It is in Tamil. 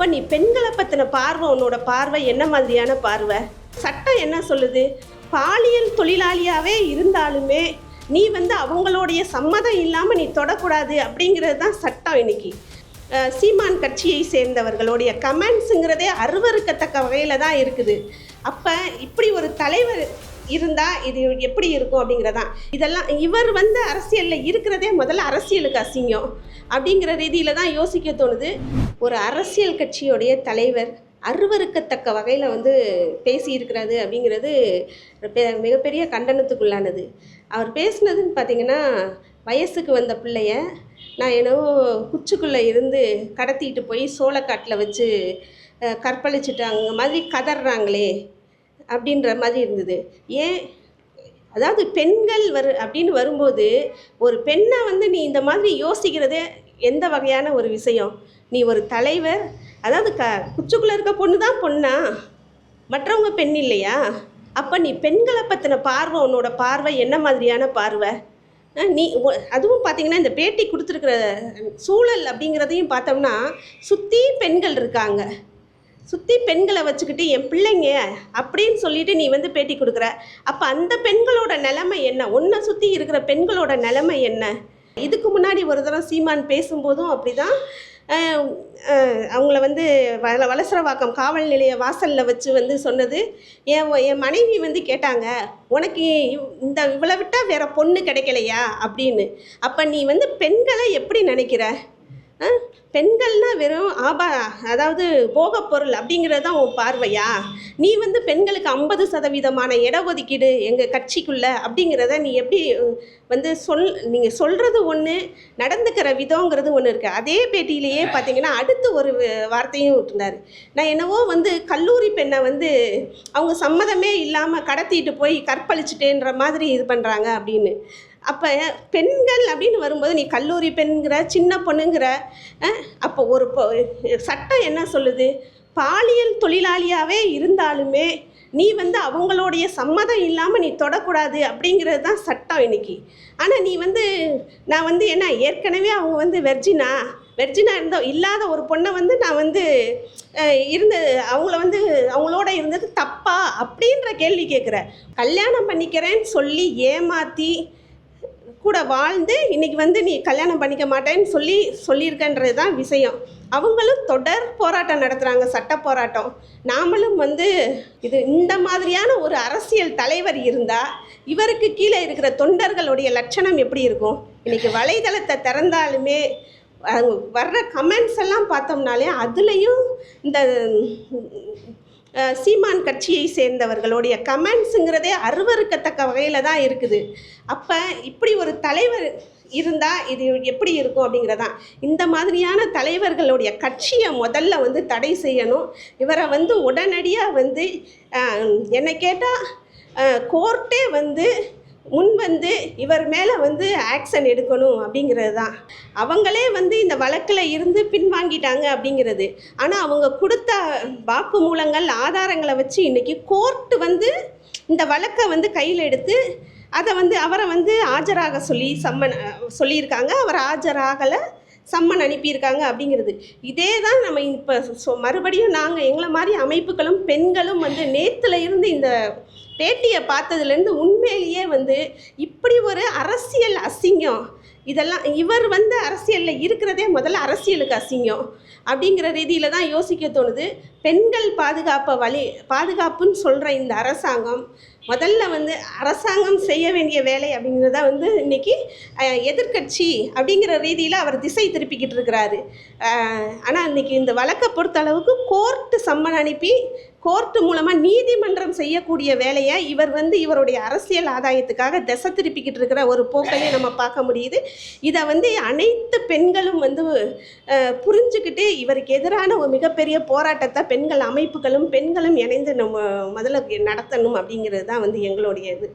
அப்போ நீ பெண்களை பற்றின பார்வை உன்னோட பார்வை என்ன மாதிரியான பார்வை? சட்டம் என்ன சொல்லுது? பாலியல் தொழிலாளியாகவே இருந்தாலுமே நீ வந்து அவங்களுடைய சம்மதம் இல்லாமல் நீ தொடக்கூடாது அப்படிங்கிறது தான் சட்டம் இன்னைக்கு. சீமான் கட்சியை சேர்ந்தவர்களுடைய கமெண்ட்ஸுங்கிறதே அருவருக்கத்தக்க வகையில் தான் இருக்குது. அப்போ இப்படி ஒரு தலைவர் இருந்தால் இது எப்படி இருக்கும் அப்படிங்கிறதான். இதெல்லாம் இவர் வந்து அரசியலில் இருக்கிறதே முதல்ல அரசியலுக்கு அசிங்கம் அப்படிங்கிற ரீதியில் தான் யோசிக்க தோணுது. ஒரு அரசியல் கட்சியுடைய தலைவர் அருவருக்கத்தக்க வகையில் வந்து பேசியிருக்கிறது அப்படிங்கிறது பெ- மிகப்பெரிய கண்டனத்துக்குள்ளானது. அவர் பேசுனதுன்னு பார்த்தீங்கன்னா வயசுக்கு வந்த பிள்ளைய நான் என்னவோ குச்சுக்குள்ளே இருந்து கடத்திட்டு போய் சோளக்காட்டில் வச்சு கற்பழிச்சுட்டாங்க. கற்பழிச்சிட்டாங்க மாதிரி கதறாங்களே அப்படின்ற மாதிரி இருந்தது. ஏன்? அதாவது பெண்கள் வரு அப்படின்னு வரும்போது ஒரு பெண்ணை வந்து நீ இந்த மாதிரி யோசிக்கிறதே எந்த வகையான ஒரு விஷயம்? நீ ஒரு தலைவர் அதாவது க குச்சுக்குள்ளே இருக்க பொண்ணு தான் பொண்ணா? மற்றவங்க பெண் இல்லையா? அப்போ நீ பெண்களை பற்றின பார்வை உன்னோட பார்வை என்ன மாதிரியான பார்வை? நீ அதுவும் பார்த்தீங்கன்னா இந்த பேட்டி கொடுத்துருக்குற சூழல் அப்படிங்கிறதையும் பார்த்தோம்னா சுற்றி பெண்கள் இருக்காங்க. சுற்றி பெண்களை வச்சுக்கிட்டு என் பிள்ளைங்க அப்படின்னு சொல்லிட்டு நீ வந்து பேட்டி கொடுக்குற. அப்போ அந்த பெண்களோட நிலைமை என்ன? உன்னை சுற்றி இருக்கிற பெண்களோட நிலைமை என்ன? இதுக்கு முன்னாடி ஒரு தடவை சீமான் பேசும்போதும் அப்படி தான் அவங்கள வந்து வள வலசரவாக்கம் காவல் நிலைய வாசலில் வச்சு வந்து சொன்னது. என் என் மனைவி வந்து கேட்டாங்க உனக்கு இவ்- இந்த இவ்வளோ விட்டால் வேற பொண்ணு கிடைக்கலையா? அப்படின்னு. அப்போ நீ வந்து பெண்களை எப்படி நினைக்கிற? ஆ? பெண்கள்னா வெறும் ஆபா அதாவது போகப் பொருள் அப்படிங்கிறது தான் உன் பார்வையா? நீ வந்து பெண்களுக்கு ஐம்பது சதவீதமான இடஒதுக்கீடு எங்கள் கட்சிக்குள்ளே அப்படிங்கிறத நீ எப்படி வந்து சொல் நீங்கள் சொல்கிறது ஒன்று நடந்துக்கிற விதங்கிறது ஒன்று இருக்குது அதே பேட்டியிலேயே பார்த்தீங்கன்னா அடுத்து ஒரு வார்த்தையும் விட்டுருந்தார். நான் என்னவோ வந்து கல்லூரி பெண்ணை வந்து அவங்க சம்மதமே இல்லாமல் கடத்திட்டு போய் கற்பழிச்சிட்டேன்ற மாதிரி இது பண்ணுறாங்க அப்படின்னு. அப்போ பெண்கள் அப்படின்னு வரும்போது நீ கல்லூரி பெண்கிற சின்ன பொண்ணுங்கிற அப்போ ஒரு சட்டம் என்ன சொல்லுது? பாலியல் தொழிலாளியாகவே இருந்தாலுமே நீ வந்து அவங்களுடைய சம்மதம் இல்லாமல் நீ தொடக்கூடாது அப்படிங்கிறது தான் சட்டம் இன்னைக்கு. ஆனால் நீ வந்து நான் வந்து என்ன ஏற்கனவே அவங்க வந்து வெர்ஜினா வெர்ஜினா இருந்த இல்லாத ஒரு பொண்ணை வந்து நான் வந்து அஹ், இருந்த அவங்கள வந்து அவங்களோட இருந்தது தப்பா அப்படின்ற கேள்வி கேட்குற கல்யாணம் பண்ணிக்கிறேன்னு சொல்லி ஏமாற்றி கூட வாழ்ந்து இன்னைக்கு வந்து நீ கல்யாணம் பண்ணிக்க மாட்டேன்னு சொல்லி சொல்லியிருக்கன்றது தான் விஷயம். அவங்களும் தொடர் போராட்டம் நடத்துகிறாங்க சட்ட போராட்டம். நாமளும் வந்து இது இந்த மாதிரியான ஒரு அரசியல் தலைவர் இருந்தால் இவருக்கு கீழே இருக்கிற தொண்டர்களுடைய லட்சணம் எப்படி இருக்கும்? இன்னைக்கு வலைதளத்தை திறந்தாலுமே வர்ற கமெண்ட்ஸ் எல்லாம் பார்த்தோம்னாலே அதுலேயும் இந்த சீமான் கட்சியை சேர்ந்தவர்களுடைய கமெண்ட்ஸுங்கிறதே அருவறுக்கத்தக்க வகையில் தான் இருக்குது. அப்போ இப்படி ஒரு தலைவர் இருந்தால் இது எப்படி இருக்கும் அப்படிங்கிறதான். இந்த மாதிரியான தலைவர்களுடைய கட்சியை முதல்ல வந்து தடை செய்யணும். இவரை வந்து உடனடியாக வந்து என்னை கேட்டால் கோர்ட்டே வந்து முன் வந்து இவர் மேலே வந்து ஆக்ஷன் எடுக்கணும் அப்படிங்கிறது தான். அவங்களே வந்து இந்த வழக்கில் இருந்து பின்வாங்கிட்டாங்க அப்படிங்கிறது. ஆனால் அவங்க கொடுத்த வாக்கு மூலங்கள் ஆதாரங்களை வச்சு இன்றைக்கி கோர்ட்டு வந்து இந்த வழக்கை வந்து கையில் எடுத்து அதை வந்து அவரை வந்து ஆஜராக சொல்லி சம்மன் சொல்லியிருக்காங்க. அவர் ஆஜராகலை. சம்மன் அனுப்பியிருக்காங்க அப்படிங்கிறது. இதே தான் நம்ம இப்போ சொ மறுபடியும் நாங்கள் எங்களை மாதிரி அமைப்புகளும் பெண்களும் வந்து நேற்றுல இருந்து இந்த பேட்டியை பார்த்ததுலேருந்து உண்மையிலேயே வந்து இப்படி ஒரு அரசியல் அசிங்கம் இதெல்லாம் இவர் வந்து அரசியலில் இருக்கிறதே முதல்ல அரசியலுக்கு அசிங்கம் அப்படிங்கிற ரீதியில் தான் யோசிக்க தோணுது. பெண்கள் பாதுகாப்பை வழி பாதுகாப்புன்னு சொல்கிற இந்த அரசாங்கம் முதல்ல வந்து அரசாங்கம் செய்ய வேண்டிய வேலை அப்படிங்கிறத வந்து இன்னைக்கு எதிர்கட்சி எதிர்க்கட்சி அப்படிங்கிற ரீதியில் அவர் திசை திருப்பிக்கிட்டு இருக்கிறாரு. ஆனால் இன்னைக்கு இந்த வழக்கை பொறுத்த அளவுக்கு கோர்ட்டு சம்மன் அனுப்பி கோர்ட்டு மூலமாக நீதிமன்றம் செய்யக்கூடிய வேலையை இவர் வந்து இவருடைய அரசியல் ஆதாயத்துக்காக திசை திருப்பிக்கிட்டு இருக்கிற ஒரு போக்கையும் நம்ம பார்க்க முடியுது. இதை வந்து அனைத்து பெண்களும் வந்து புரிஞ்சுக்கிட்டு இவருக்கு எதிரான ஒரு மிகப்பெரிய போராட்டத்தை பெண்கள் அமைப்புகளும் பெண்களும் இணைந்து நம்ம முதல்ல நடத்தணும் அப்படிங்கிறது தான் வந்து எங்களுடைய இது